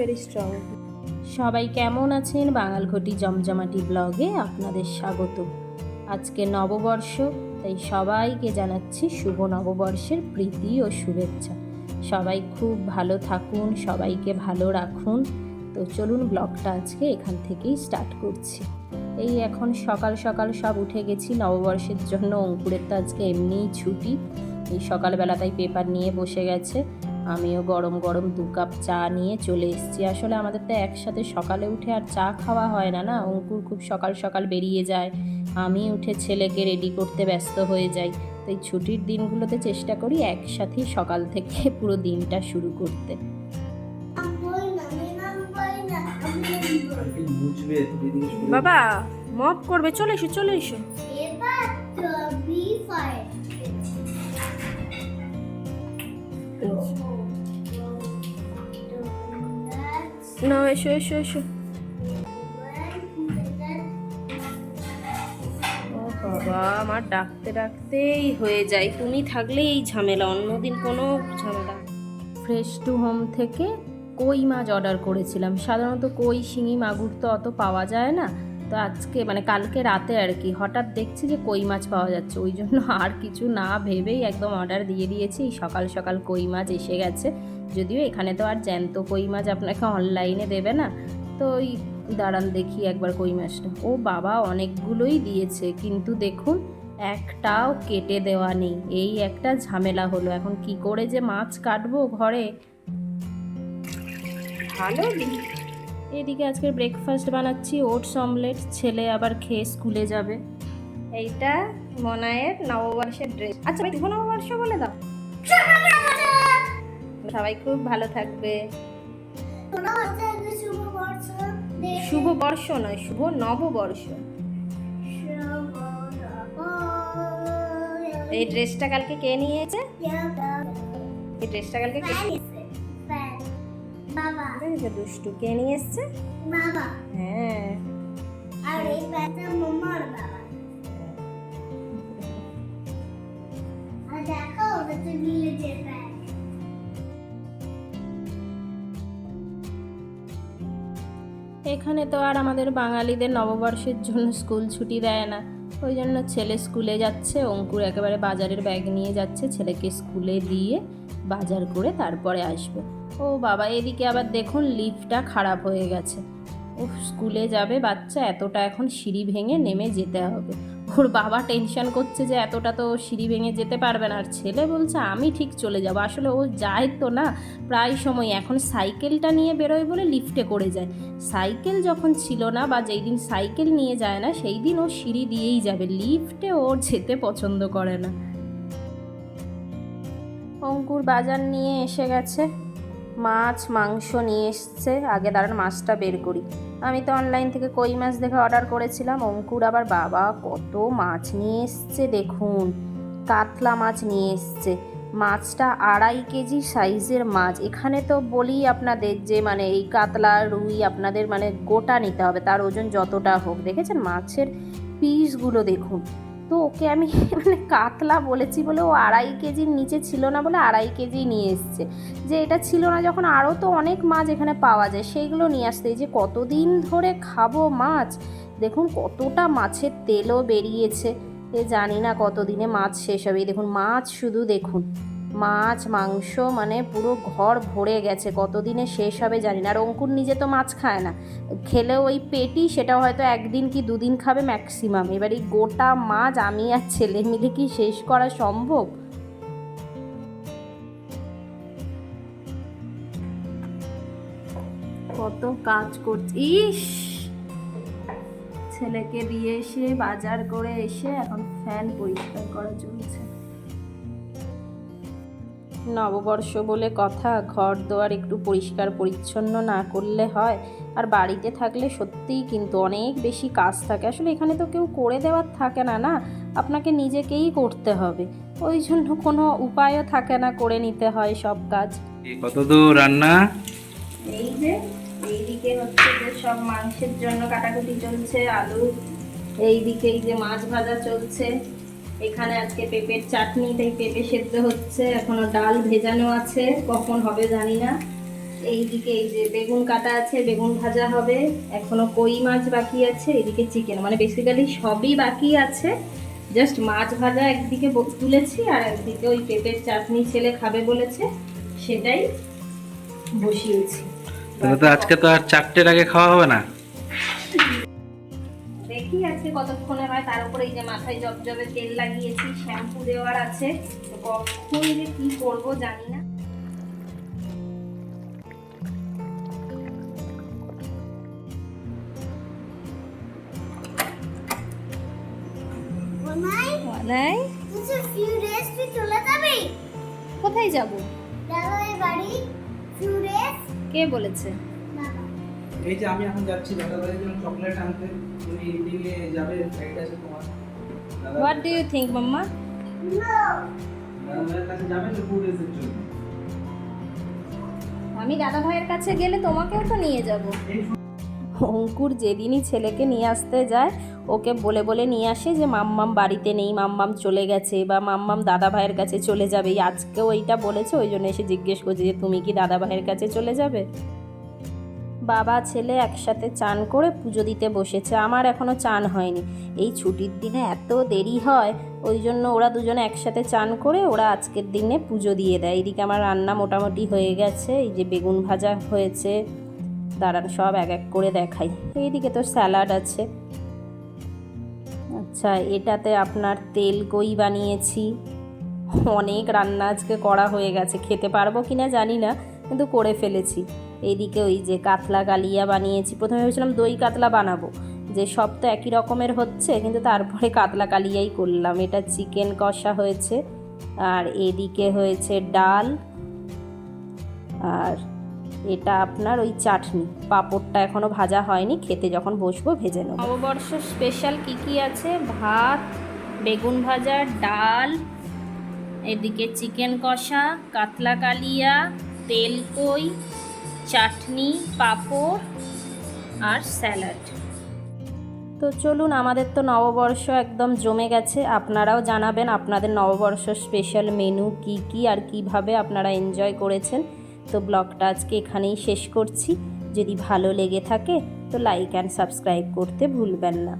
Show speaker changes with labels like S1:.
S1: Very strong
S2: সবাই কেমন আছেন? বাঙালঘটি জমজমাটি ব্লগে আপনাদের স্বাগত। আজকে নববর্ষ, তাই সবাইকে জানাচ্ছি শুভ নববর্ষের প্রীতি ও শুভেচ্ছা। সবাই খুব ভালো থাকুন, সবাইকে ভালো রাখুন। তো চলুন ব্লগটা আজকে এখান থেকেই স্টার্ট করছি। এই এখন সকাল সকাল সব উঠে গেছি, নববর্ষের জন্য অঙ্কুরের তো আজকে এমনিই ছুটি। এই সকালবেলাটাই পেপার নিয়ে বসে গেছে। আমিও গরম গরম দু কাপ চা নিয়ে চলে এসেছি। আসলে আমাদের তো একসাথে সকালে উঠে আর চা খাওয়া হয় না না? অঙ্কুর খুব সকাল সকাল বেরিয়ে যায়। আমি উঠে ছেলেকে রেডি করতে ব্যস্ত হয়ে যাই। তাই ছুটির দিনগুলোতে চেষ্টা করি একসাথেই সকাল থেকে পুরো দিনটা শুরু করতে।
S1: বাবা মপ করবে চলে এসো চলে এসো। না এসো এসো এসো ও বাবা আমার ডাকতে ডাকতেই হয়ে যায়। তুমি থাকলে এই ঝামেলা অন্যদিন কোনো ঝামেলা।
S2: ফ্রেশ টু হোম থেকে কই মাছ অর্ডার করেছিলাম? সাধারণত কই শিঙি মাগুর তো অত পাওয়া যায় না। তো আজকে মানে কালকে রাতে আর কি, হঠাৎ দেখছি যে কই মাছ পাওয়া যাচ্ছে। ওই জন্য আর কিছু না ভেবেই একদম অর্ডার দিয়ে দিয়েছি। সকাল সকাল কই মাছ এসে গেছে। যদিও এখানে তো আর জ্যান্ত কই মাছ আপনাকে অনলাইনে দেবে না। তো ওই দাঁড়ান দেখি একবার কই মাছটা। ও বাবা, অনেকগুলোই দিয়েছে। কিন্তু দেখুন, একটাও কেটে দেওয়া নেই। এই একটা ঝামেলা হলো। এখন কি করে যে মাছ কাটবো ঘরে?
S1: ভালো
S2: এদিকে আজকে ব্রেকফাস্ট বানাচ্ছি ওটস অমলেট ছেলে আবার খেয়ে স্কুলে যাবে।
S1: এইটা মনায়ের নববর্ষের ড্রেস আচ্ছা শুভ নববর্ষ বলে দাও। সবাই খুব ভালো থাকবে।
S3: শুভ বর্ষ
S1: শুভ বর্ষ নয়, শুভ নববর্ষ। এই ড্রেসটা কালকে কে নিয়েছে? এই ড্রেসটা কালকে কে
S3: বাবা।
S1: দেখেছ দুষ্টু কে নিয়ে এসছে?
S3: বাবা।
S1: হ্যাঁ।
S3: আর এই মামার বাবা। আর দেখো ওটা তো
S2: এখানে তো আর আমাদের বাঙালিদের নববর্ষের জন্য স্কুল ছুটি দেয় না। ওই জন্য ছেলে স্কুলে যাচ্ছে, অঙ্কুর একেবারে বাজারের ব্যাগ নিয়ে যাচ্ছে, ছেলেকে স্কুলে দিয়ে বাজার করে তারপরে আসবে। ও বাবা, এদিকে আবার দেখুন লিফটটা খারাপ হয়ে গেছে। ও স্কুলে যাবে বাচ্চা, এতটা এখন সিঁড়ি ভেঙে নেমে যেতে হবে। ওর বাবা টেনশন করছে যে এতটা তো সিঁড়ি ভেঙে যেতে পারবে না, আর ছেলে বলছে, আমি ঠিক চলে যাব। আসলে ও যায় তো না, প্রায় সময় এখন সাইকেলটা নিয়ে বেরোয় বলে লিফটে করে যায়। সাইকেল যখন ছিল না বা যেই দিন সাইকেল নিয়ে যায় না, সেই দিন ও সিঁড়ি দিয়েই যাবে। লিফটে ওর যেতে পছন্দ করে না। অঙ্কুর বাজার নিয়ে এসে গেছে। মাছ, মাংস নিয়ে এসছে। আগে দাঁড়ান, মাছটা বের করি। আমি তো অনলাইন থেকে কই মাছ দেখে অর্ডার করেছিলাম। অঙ্কুর আবার বাবা কত মাছ নিয়ে এসছে, দেখুন। কাতলা মাছ নিয়ে এসছে। মাছটা আড়াই কেজি সাইজের মাছ। এখানে তো বলি আপনাদের যে মানে এই কাতলা, রুই আপনাদের মানে গোটা নিতে হবে। তার ওজন যতটা হোক। দেখেছেন? মাছের পিসগুলো দেখুন। তো ওকে আমি মানে কাতলা বলেছি বলে ও আড়াই কেজির নিচে ছিল না বলে আড়াই কেজি নিয়ে এসছে। যে এটা ছিল না যখন আরও তো অনেক মাছ এখানে পাওয়া যায়, সেইগুলো নিয়ে আসতে। যে কতদিন ধরে খাব মাছ, দেখুন কতটা মাছের তেলও বেরিয়েছে। এ জানি না কতদিনে মাছ শেষ হবে। দেখুন, মাছ শুধু দেখুন। মাছ, মাংস মানে পুরো ঘর ভরে গেছে। কতদিনে শেষ হবে জানি না। আর অঙ্কুর নিজে তো মাছ খায় না। খেলেও ওই পেটি সেটা হয়তো একদিন কি দুদিন খাবে ম্যাক্সিমাম এবার এই গোটা মাছ আমি আর ছেলে মিলে কি শেষ করা সম্ভব? কত কাজ করছে। ইস! ছেলেকে দিয়ে এসে বাজার করে এসে এখন ফ্যান পরিষ্কার করা চলছে। নববর্ষ বলে কথা ঘর দোয়ার একটু পরিষ্কার পরিচ্ছন্ন না করলে হয়। আর বাড়িতে থাকলে সত্যিই কিন্তু অনেক বেশি কাজ থাকে। আসলে এখানে তো কেউ করে দেওয়ার থাকে না না? আপনাকে নিজেকেই করতে হবে। ওই জন্য কোনো উপায়ও থাকে না করে নিতে হয় সব কাজ।
S4: কত দূর রান্না?
S2: এই যে এইদিকে হচ্ছে যে সব মাংসের জন্য কাটাকুটি চলছে আলু। এইদিকে এই যে মাছ ভাজা চলছে। এখানে আজকে পেঁপের চাটনি তাই পেঁপে সেদ্ধ হচ্ছে। এখনও ডাল ভেজানো আছে কখন হবে জানি না। এইদিকে এই যে বেগুন কাটা আছে বেগুন ভাজা হবে। এখনও কই মাছ বাকি আছে এদিকে চিকেন মানে বেসিক্যালি সবই বাকি আছে। জাস্ট মাছ ভাজা একদিকে তুলেছি আর একদিকে ওই পেঁপের চাটনি ছেলে খাবে বলেছে সেটাই বসিয়েছি।
S4: তো আজকে তো আর চারটের আগে খাওয়া হবে না।
S2: দেখি আজকে কতক্ষণে হয়? তার উপরে এই যে মাথায় জবজবে তেল লাগিয়েছি শ্যাম্পু দেওয়ার আছে। তো কখন যে কি করব জানি না। নাই
S3: ফিউ ডেজ তুই চলে যাবি?
S2: কোথায় যাব?
S3: দাদা বাড়ি ফিউ ডেজ
S2: কে বলেছে?
S4: এই যে আমি এখন যাচ্ছি দাদা ভাইয়ের জন্য চকলেট আনতে তুমি ইভিনিংয়ে যাবে ফ্লাইট আছে তোমার।
S2: হোয়াট ডু ইউ থিঙ্ক মাম্মা
S4: দাদা ভাইয়ের কাছে যাবে তো ডেজের জন্য
S2: আমি দাদা ভাইয়ের কাছে গেলে তোমাকেও তো নিয়ে যাব। অঙ্কুর যেদিনই ছেলেকে নিয়ে আসতে যায় ওকে বলে বলে নিয়ে আসে যে মাম্মাম বাড়িতে নেই মাম্মাম চলে গেছে বা মাম্মাম দাদা ভাইয়ের কাছে চলে যাবে। আজকেও এইটা বলেছে ওই জন্য এসে জিজ্ঞেস করছে যে তুমি কি দাদা ভাইয়ের কাছে চলে যাবে? বাবা, ছেলে একসাথে চান করে পুজো দিতে বসেছে। আমার এখনও চান হয়নি। এই ছুটির দিনে এত দেরি হয়, ওই জন্য ওরা দুজনে একসাথে চান করে ওরা আজকের দিনে পুজো দিয়ে দেয়। এদিকে আমার রান্না মোটামুটি হয়ে গেছে। এই যে বেগুন ভাজা হয়েছে, দাঁড়ান, সব এক এক করে দেখাই। এইদিকে তো স্যালাড আছে। আচ্ছা এটাতে আপনার তেল কই বানিয়েছি? অনেক রান্না আজকে করা হয়ে গেছে। খেতে পারব কি না জানি না, কিন্তু করে ফেলেছি। এইদিকে ওই যে কাতলা কালিয়া বানিয়েছি। প্রথমে ভেবেছিলাম দই কাতলা বানাবো। যে সব তো একই রকমের হচ্ছে, কিন্তু তারপরে কাতলা কালিয়াই করলাম। এটা চিকেন কষা হয়েছে। আর এদিকে হয়েছে ডাল। আর এটা আপনার ওই চাটনি। পাঁপড়টা এখনও ভাজা হয়নি, খেতে যখন বসবো ভেজে নেব। নববর্ষ স্পেশাল কি কি আছে? ভাত, বেগুন ভাজা, ডাল, এদিকে চিকেন কষা, কাতলা কালিয়া তেলকই চাটনি, পাঁপড় আর স্যালাড। তো চলুন, আমাদের তো নববর্ষ একদম জমে গেছে। আপনারাও জানাবেন আপনাদের নববর্ষ স্পেশাল মেনু কি কি আর কীভাবে আপনারা এনজয় করেছেন। তো ব্লগটা আজকে এখানেই শেষ করছি। যদি ভালো লেগে থাকে, তো লাইক অ্যান্ড সাবস্ক্রাইব করতে ভুলবেন না।